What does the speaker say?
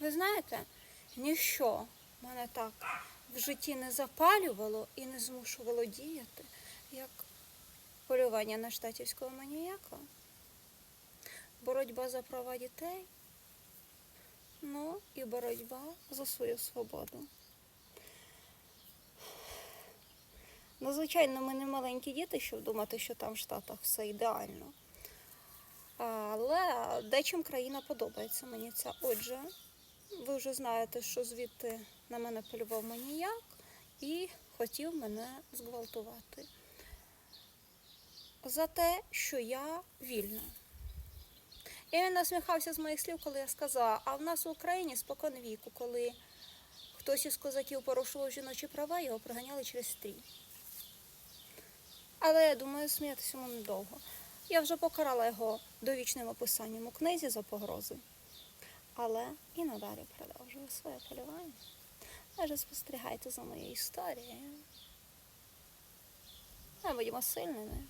Ви знаєте, ніщо мене так в житті не запалювало і не змушувало діяти, як полювання на штатівського маніяка, боротьба за права дітей, ну і боротьба за свою свободу. Ну, звичайно, ми не маленькі діти, щоб думати, що там в Штатах все ідеально. Але дечим країна подобається мені ця. Отже, ви вже знаєте, що звідти на мене полював маніяк і хотів мене зґвалтувати. За те, що я вільна. І він насміхався з моїх слів, коли я сказала, а в нас в Україні спокон віку, коли хтось із козаків порушував жіночі права, його приганяли через стрій. Але я думаю, сміятися йому недовго. Я вже покарала його довічним описанням у книзі за погрози. Але і надалі продовжую своє полювання. Адже спостерігайте за моєю історією. Ми будемо сильними.